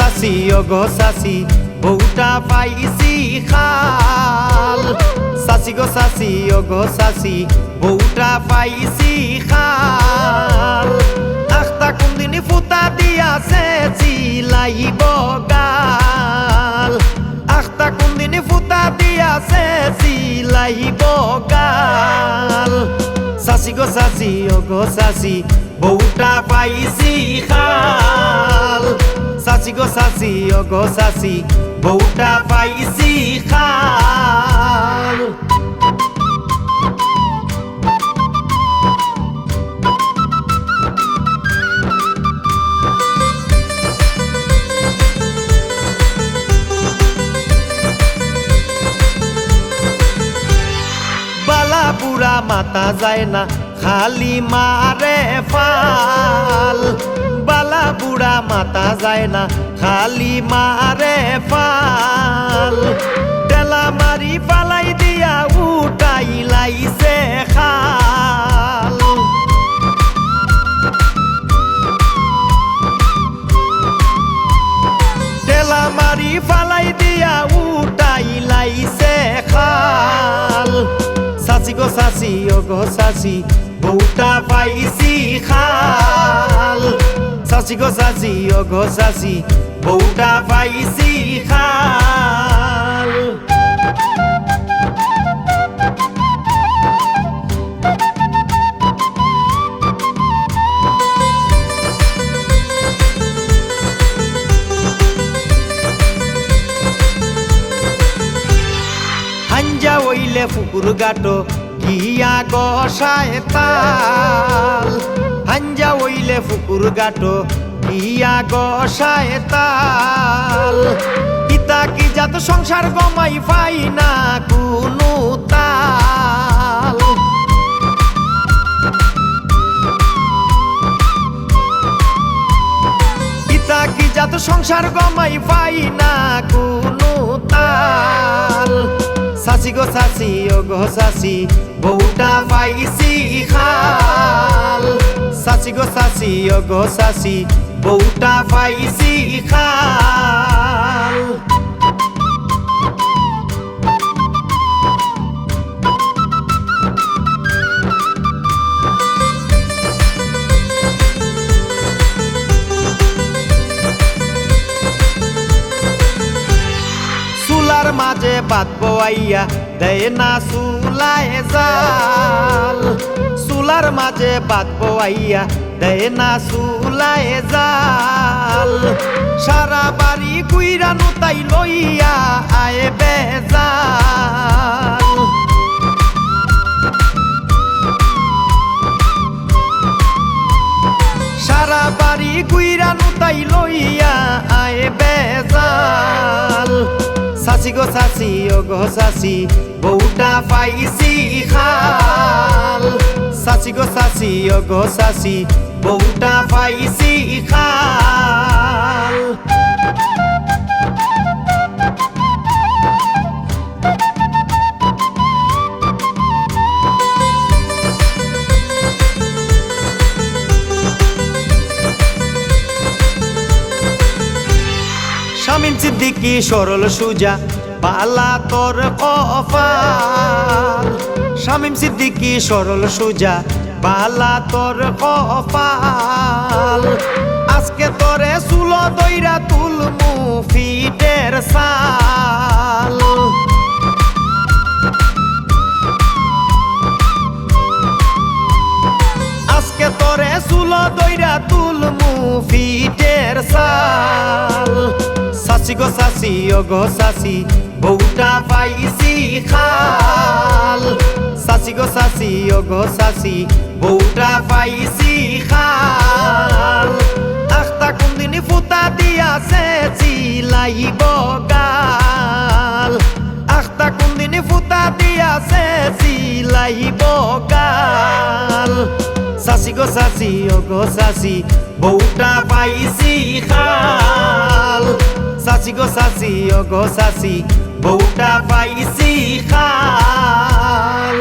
সাসি অগো সাসি, বউটা পাইছি খাল। সাসি গো সাসি অগো সাসি, বউটা পাইছি খাল। আখতা কোনদিন ফুতা দিয়াছে চিলাইব গাল। আখতা কোনদিন ফুতা দিয়াছে চিলাইব গাল। সাসি গো সাসি অগো সাসি বউটা পাইছি খাল। সাসি গো সাসি অগো সাসি বউটা পাইছি খাল। বালা মাতা যায় না খালি মারে ফাল। বালা বুড়া মাতা যায় না, খালি মারে ফাল। টেলা মারি পালাই দিয়া উঠাই লাইছে খাল। টেলা মারি ফালাই দিয়া উঠাই লাইছে খাল। সাসি গো সাসি, ও গো সাসি, বউটা পাইছি খাল। সাসি গো সাসি, ও গো সাসি, বউটা পাইছি খাল। ওইলে ফুকুর গাটো, গিয়া গসায় তাল হাঞ্জা ওইলে ফুকুর গাটো, গিয়া গসায় তাল পিতা কি যাত সংসার গমাই পাই না কোনো তাল। পিতা কি যাত সংসার গমাই পাই না কোনো তাল। সাসি গো সাসি ও গো সাসি বউটা পাইছি খাল। সাসি গো সাসি ও গো সাসি বউটা পাইছি খাল। বাদ বইয়া দেয় না সুলায় জাল। সুলার মাঝে বাদ বইয়া দেয় না সুলায় জাল। সারা বাড়ি কুইরা নুতাই লইয়া আয় বেজাল। সাসি গো সাসি, ও গো সাসি, বউটা পাইছি খাল। সাসি গো সাসি, ও গো সাসি, বউটা পাইছি খাল। শামিম সিদ্দিকি, সরল সুজা, বালা তোর কপাল শামিম সিদ্দিকি, সরল সুজা, বালা তোর কপাল আজকে তোরে সুলো দইরা তুলমু ফিটের সাল। সাসি গো সাসি ও গো বউটা পাইছি খাল। সাসি গো সাসি ও গো বউটা পাইছি খাল। আখতা কোনদিন ফুতা দিয়াছে চিলাইব গাল। আখতা কোনদিন ফুতা দিয়াছে চিলাইব গাল। সাসি গো সাসি ও গো সাসি বউটা পাইছি খাল। সাসি গো সাসি ও গো সাসি বউটা পাইছি খাল।